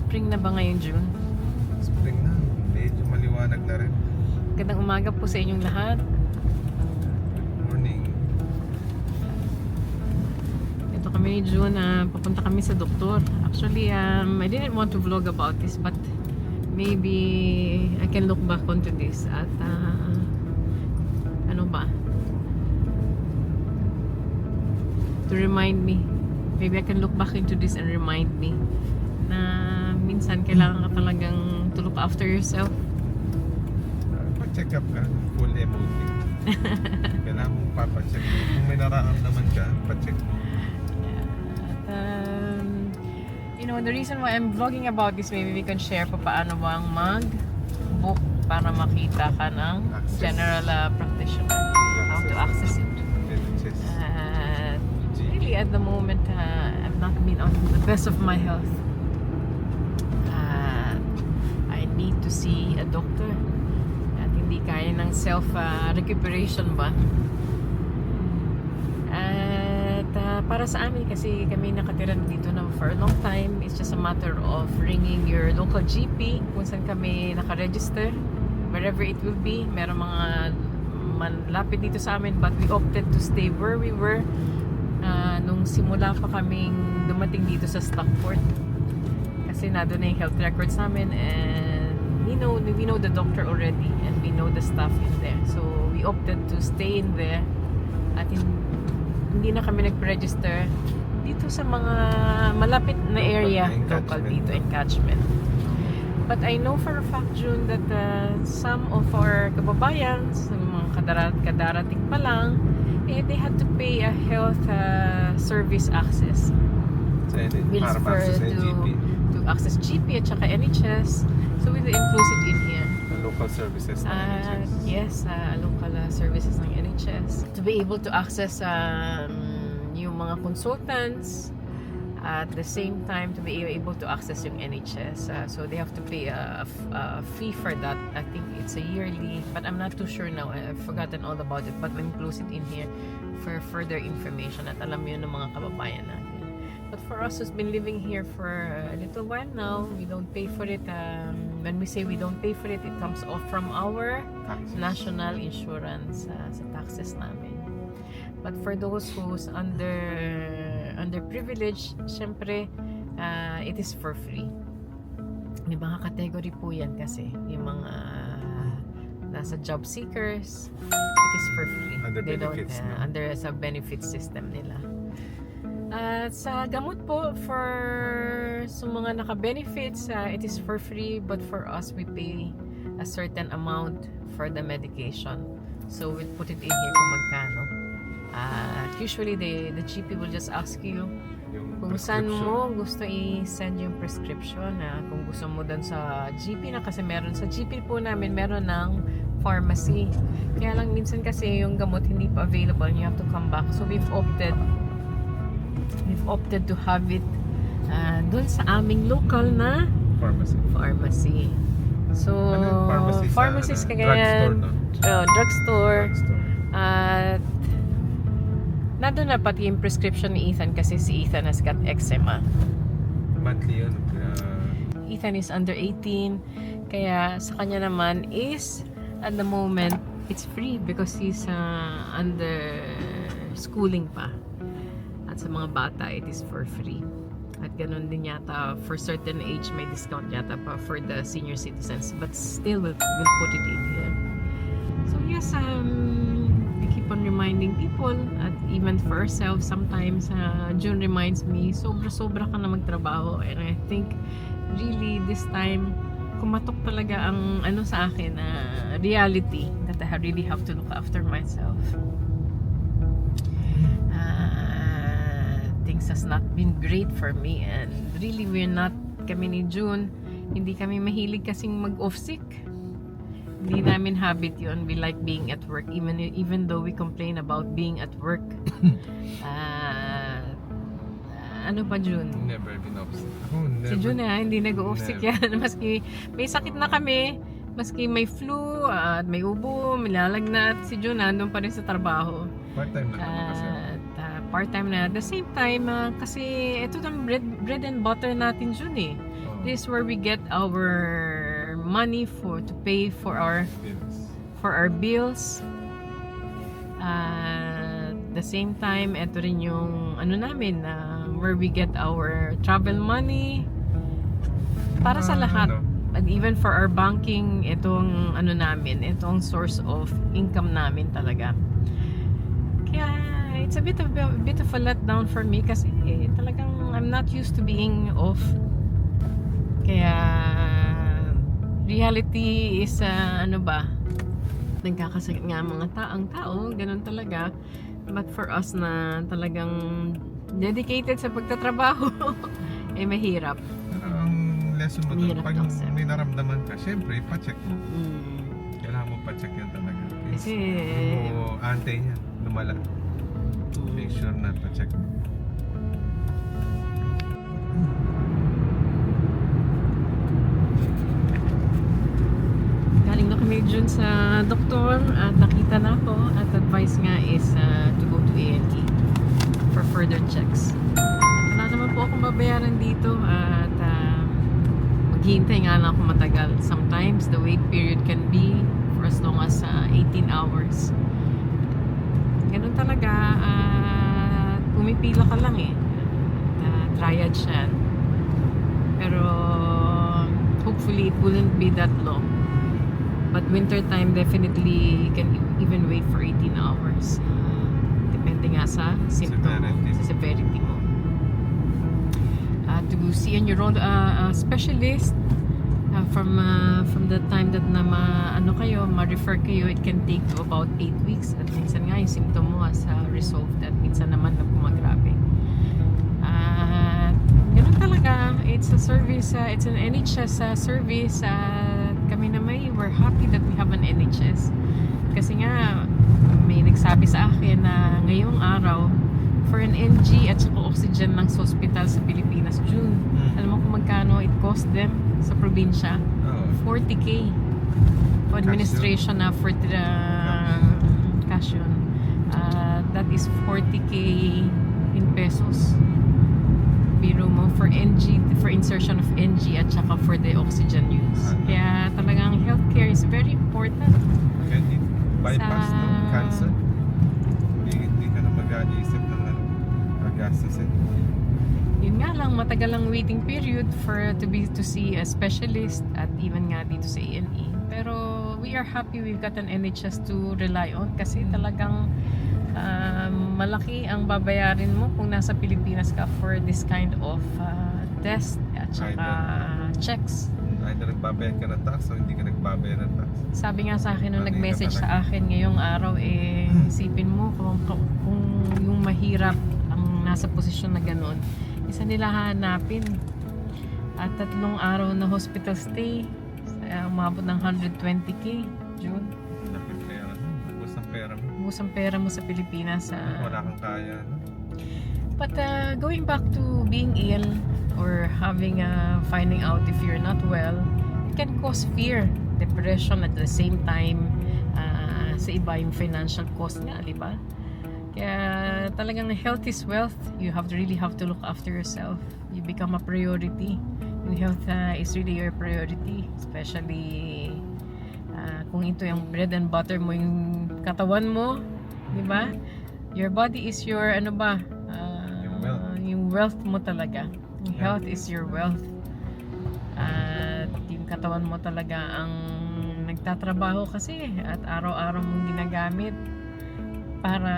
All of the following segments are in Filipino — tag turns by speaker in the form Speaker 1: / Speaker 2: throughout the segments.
Speaker 1: Spring na ba ngayon June?
Speaker 2: Spring na. Medyo maliwanag na rin.
Speaker 1: Gandang umaga po sa inyong lahat.
Speaker 2: Good morning.
Speaker 1: Ito kami ni June, ah, papunta kami sa doktor. Actually, um, I didn't want to vlog about this but maybe I can look back onto this at ah, ano ba? To remind me. Maybe I can look back into this and remind me na minsan kailangan ka talagang to look after yourself.
Speaker 2: Pa-check up ka. Full MOT. Kailangan mong papacheck. Kung may nararamdaman ka, pacheck mo.
Speaker 1: At, um, you know, the reason why I'm vlogging about this, maybe we can share pa paano bang mag-book para makita ka ng
Speaker 2: Access.
Speaker 1: general uh, practitioner. How to access it. Uh, really, at the moment, uh, I've not been on the best of my health. Uh, I need to see a doctor. At hindi kaya ng self-recuperation ba? At uh, para sa amin, kasi kami nakatira dito na for a long time, it's just a matter of ringing your local GP kung saan kami nakaregister, wherever it will be. Meron mga malapit dito sa amin, but we opted to stay where we were uh, nung simula pa kaming dumating dito sa Stockport. Kasi nado na yung health records namin and we know, we know the doctor already and we know the staff in there. So we opted to stay in there. At hin- hindi na kami nag-register dito sa mga malapit na area.
Speaker 2: Local
Speaker 1: dito encatchment. But I know for a fact, June, that uh, some of our kababayans, yung mga kadarat kadarating pa lang, eh, they had to pay a health uh, service access. For
Speaker 2: ma-access sa
Speaker 1: to, Access GP at saka NHS. So we it in here.
Speaker 2: Sa local services ng
Speaker 1: Uh,
Speaker 2: NHS.
Speaker 1: yes, uh, local uh, services ng NHS. To be able to access um, yung mga consultants at the same time to be able to access yung NHS. Uh, so they have to pay a, a fee for that. I think it's a yearly, but I'm not too sure now. I've forgotten all about it. But we'll include it in here for further information at alam yun ng mga kababayan natin. But for us who's been living here for a little while now, we don't pay for it. Um, when we say we don't pay for it, it comes off from our
Speaker 2: Taxes.
Speaker 1: national insurance uh, sa taxes namin. But for those who's under underprivileged, syempre, uh, it is for free. May mga category po yan kasi. Yung mga nasa job seekers, it is for free.
Speaker 2: Under
Speaker 1: They don't,
Speaker 2: benefits,
Speaker 1: uh,
Speaker 2: no?
Speaker 1: Under sa benefit system nila. At sa gamot po, for sa mga naka-benefits, uh, it is for free. But for us, we pay a certain amount for the medication. So we'll put it in here kung magkano. Uh, usually, the, the GP will just ask you kung saan mo gusto i-send yung prescription na kung gusto mo dun sa GP na kasi meron sa GP po namin meron ng pharmacy kaya lang minsan kasi yung gamot hindi pa available and you have to come back so we've opted we've opted to have it uh, dun sa aming local na
Speaker 2: Pharmacy.
Speaker 1: pharmacy so
Speaker 2: Ano pharmacy
Speaker 1: pharmacies
Speaker 2: ano,
Speaker 1: kagayan
Speaker 2: drugstore, no?
Speaker 1: uh, drugstore
Speaker 2: Drugstore.
Speaker 1: at nandun na pati yung prescription ni Ethan kasi si Ethan has got eczema.
Speaker 2: Monthly yun. Uh,
Speaker 1: Ethan is under 18 kaya sa kanya naman is at the moment it's free because he's uh, under schooling pa. Sa mga bata it is for free. At ganun din yata for certain age may discount yata pa for the senior citizens but still we'll, we'll put it in here. So yes, um, we keep on reminding people at even for ourselves sometimes uh, June reminds me sobra-sobra ka na magtrabaho and I think really this time kumatok talaga ang ano sa akin na reality that I really have to look after myself. Things has not been great for me and really we're not kami ni June hindi kami mahilig kasing mag-off sick hindi namin habit yun. We like being at work even even though we complain about being at work. Ah, ano pa June?
Speaker 2: never been upset. Ako, never.
Speaker 1: Si June ah, hindi nag-off sick yan. Maski may sakit na kami, maski may flu, at may ubo, may lalagnat, si June nandun pa rin sa trabaho.
Speaker 2: Part-time na naman kasi.
Speaker 1: Part-time na. At the same time, ah, kasi ito ang bread, bread and butter natin June eh.
Speaker 2: Oh.
Speaker 1: This is where we get our money for to pay for our for our bills. At the same time, ito rin yung ano namin na where we get our travel money para sa
Speaker 2: Ah,
Speaker 1: lahat. And even for our banking, itong ano namin, itong source of income namin talaga. Kaya it's a bit of a bit of a letdown for me kasi eh, talagang I'm not used to being off. Kaya reality is uh, ano ba? Nagkakasakit nga mga taong tao, ganun talaga. But for us na talagang dedicated sa pagtatrabaho, eh mahirap.
Speaker 2: Pero ang lesson mo doon, pag
Speaker 1: to
Speaker 2: may naramdaman ka, syempre, pacheck mo.
Speaker 1: Mm.
Speaker 2: Kailangan mo pacheck yan talaga.
Speaker 1: Kasi
Speaker 2: o ante niya, lumala. Make sure na pacheck mo.
Speaker 1: Galing na kami dun sa doktor at nakita na ako at advice nga is uh, to go to A&E for further checks. Wala naman po akong babayaran dito at uh, maghihintay nga lang ako matagal. Sometimes the wait period can be for as long as uh, 18 hours. Ganun talaga. Uh, pumipila ka lang eh. Uh, triad siya. Pero hopefully it wouldn't be that long. But winter time definitely you can even wait for 18 hours. Uh, depende nga sa symptom mo, sa severity mo. Uh, to see a neuro uh, uh, specialist uh, from uh, from the time that na ma, ano kayo, ma-refer kayo, it can take to about 8 weeks. At minsan nga yung symptom mo has uh, resolved at minsan naman na gumagrabe. At ganun talaga. It's a service, uh, it's an NHS uh, service. At kami na may, we're happy that we have an NHS. Kasi nga, may nagsabi sa akin na ngayong araw, for an NG at saka oxygen sa hospital sa Pilipinas, June. Alam mo kung magkano it cost them sa probinsya?
Speaker 2: Oo.
Speaker 1: 40k for administration na for the cash yun. That is 40k in pesos biro mo for NG for insertion of NG at saka for the oxygen use kaya talagang healthcare is very important
Speaker 2: di, bypass
Speaker 1: Sa-
Speaker 2: no? Cancer. Hindi, hindi ka na mag-aisip ng ano, pag-gastusin.
Speaker 1: yun nga lang matagal ang waiting period for to be to see a specialist at even nga dito sa A&E pero we are happy we've got an NHS to rely on kasi talagang um, malaki ang babayarin mo kung nasa Pilipinas ka for this kind of uh, test at saka checks.
Speaker 2: Either nagbabayad ka ng tax o hindi ka nagbabayad ng tax.
Speaker 1: sabi nga sa akin nung nag-message sa akin ngayong araw eh isipin mo kung, kung, kung yung mahirap ang nasa posisyon na ganun. Isa nila hanapin. At tatlong araw na hospital stay uh, umabot ng 120k June
Speaker 2: ubus ang pera mo
Speaker 1: sa Pilipinas ah.
Speaker 2: Wala kang kaya. No?
Speaker 1: But uh, going back to being ill or having uh, finding out if you're not well, it can cause fear, depression at the same time. Uh, sa iba yung financial cost nga, di ba? Kaya talagang health is wealth. You have to really have to look after yourself. You become a priority. Yung health uh, is really your priority. Especially uh, kung ito yung bread and butter mo, yung katawan mo, di ba? Your body is your ano ba? Uh,
Speaker 2: Yung wealth.
Speaker 1: yung wealth mo talaga. Yung health is your wealth. At yung katawan mo talaga ang nagtatrabaho kasi at araw-araw mong ginagamit para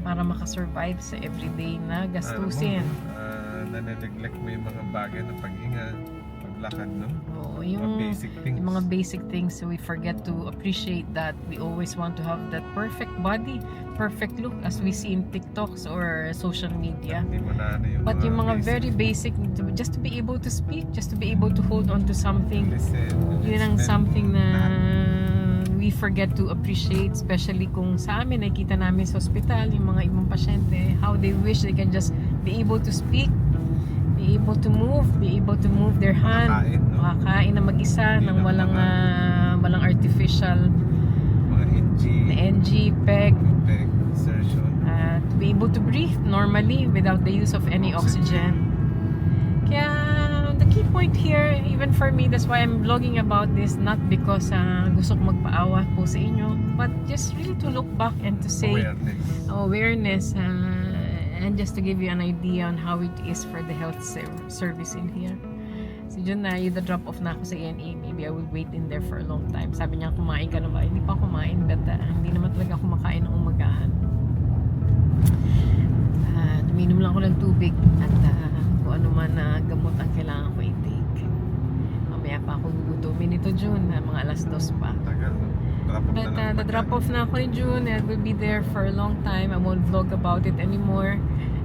Speaker 1: para makasurvive sa everyday na gastusin.
Speaker 2: Alam mo, ah, nane-neglect mo yung mga bagay na pag-inga, paglakad, no?
Speaker 1: Oo,
Speaker 2: Mga
Speaker 1: yung
Speaker 2: basic things.
Speaker 1: yung mga basic things we forget to appreciate that we always want to have that perfect body, perfect look as we see in TikToks or social media.
Speaker 2: Hindi mo na ano yung
Speaker 1: But yung mga
Speaker 2: basic.
Speaker 1: very basic, to- just to be able to speak, just to be able to hold on to something,
Speaker 2: Listen,
Speaker 1: yun ang
Speaker 2: listen,
Speaker 1: something na we forget to appreciate, especially kung sa amin, nakikita namin sa ospital, yung mga ibang pasyente, how they wish they can just be able to speak, be able to move, able to move their hand,
Speaker 2: Makakain, no?
Speaker 1: makakain na mag-isa nang
Speaker 2: lang
Speaker 1: walang ah, walang artificial
Speaker 2: Mga NG,
Speaker 1: na NG, PEG,
Speaker 2: peg, insertion.
Speaker 1: uh, to be able to breathe normally without the use of any oxygen. Kaya the key point here, even for me, that's why I'm vlogging about this, not because uh, gusto ko magpaawa po sa inyo, but just really to look back and to say
Speaker 2: Awareness.
Speaker 1: awareness uh, and just to give you an idea on how it is for the health ser- service in here. So dyan na, yung drop off na ako sa ENA, maybe I will wait in there for a long time. Sabi niya, kumain ka na ba? Hindi pa kumain, but uh, hindi naman talaga ako makain ng umagahan. Uh, uminom lang ako ng tubig at uh, kung ano man na gamot ang kailangan ko i-take. Mamaya pa ako gugutumin ito June, uh, mga alas dos pa.
Speaker 2: Tagal.
Speaker 1: But uh, the drop off na ako ni June and will be there for a long time. I won't vlog about it anymore.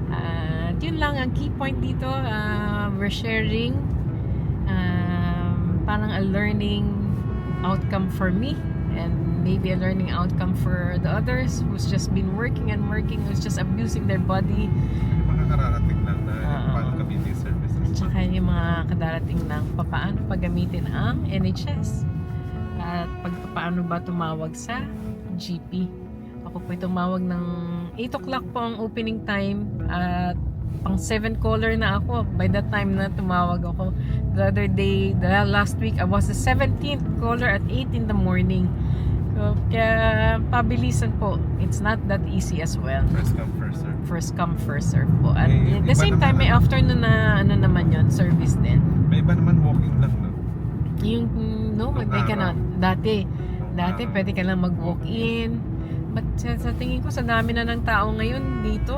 Speaker 1: Uh, yun lang ang key point dito. Uh, we're sharing um, parang a learning outcome for me and maybe a learning outcome for the others who's just been working and working, who's just abusing their body.
Speaker 2: Kararating lang na
Speaker 1: Oo.
Speaker 2: paano gamitin services.
Speaker 1: Tsaka yung mga kadarating ng papaano paggamitin ang NHS. At pag paano ba tumawag sa GP. Ako po tumawag ng 8 o'clock po ang opening time at pang 7 caller na ako by that time na tumawag ako. The other day, the last week, I was the 17th caller at 8 in the morning. So, kaya pabilisan po. It's not that easy as well
Speaker 2: First come, first serve.
Speaker 1: first come first serve po at at the same time may
Speaker 2: ano.
Speaker 1: afternoon na ano naman yon service din
Speaker 2: May iba naman walking lang, no?
Speaker 1: yung no
Speaker 2: Nung
Speaker 1: na
Speaker 2: araw.
Speaker 1: dati
Speaker 2: Nung
Speaker 1: dati
Speaker 2: araw.
Speaker 1: pwede ka lang mag walk in but sa, sa tingin ko sa dami na ng tao ngayon dito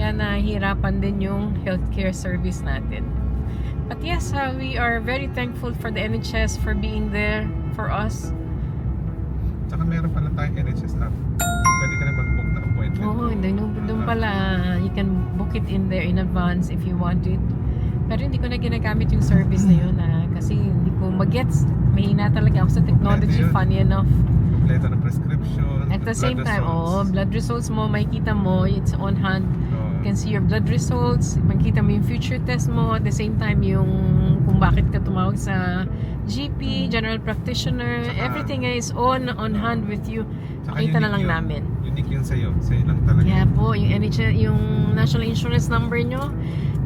Speaker 1: kaya nahihirapan din yung healthcare service natin but yes uh, we are very thankful for the NHS for being there for us
Speaker 2: Tsaka meron pala tayong NHS app. Pwede ka na mag-book na appointment.
Speaker 1: Oo, oh, doon, doon pala, you can book it in there in advance if you want it. Pero hindi ko na ginagamit yung service na yun ah, kasi hindi ko magets. Mahina talaga ako sa technology,
Speaker 2: yun.
Speaker 1: funny enough.
Speaker 2: Letter ng prescription.
Speaker 1: At the
Speaker 2: blood
Speaker 1: same time,
Speaker 2: results.
Speaker 1: oh, blood results mo, makikita mo, it's on hand. You can see your blood results, makikita mo yung future test mo, at the same time yung kung bakit ka tumawag sa GP, general practitioner,
Speaker 2: Tsaka-
Speaker 1: everything is on on hand with you. Makita na lang
Speaker 2: yun.
Speaker 1: namin.
Speaker 2: Unique yun sa'yo. Sa'yo lang talaga.
Speaker 1: Kaya po, yung NHS, yung national insurance number nyo,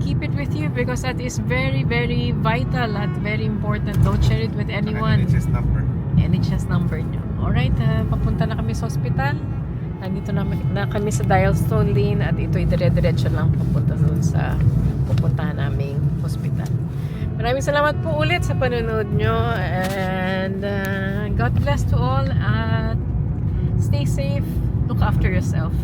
Speaker 1: keep it with you because that is very, very vital at very important. Don't share it with anyone.
Speaker 2: NHS number.
Speaker 1: NHS number nyo. Alright, ah, papunta kami sa hospital. Nandito na, na kami sa Dialstone Lane at ito'y dire-diretso lang papunta doon sa pupuntahan naming hospital. Maraming salamat po ulit sa panonood nyo and uh, God bless to all at stay safe, look after yourself.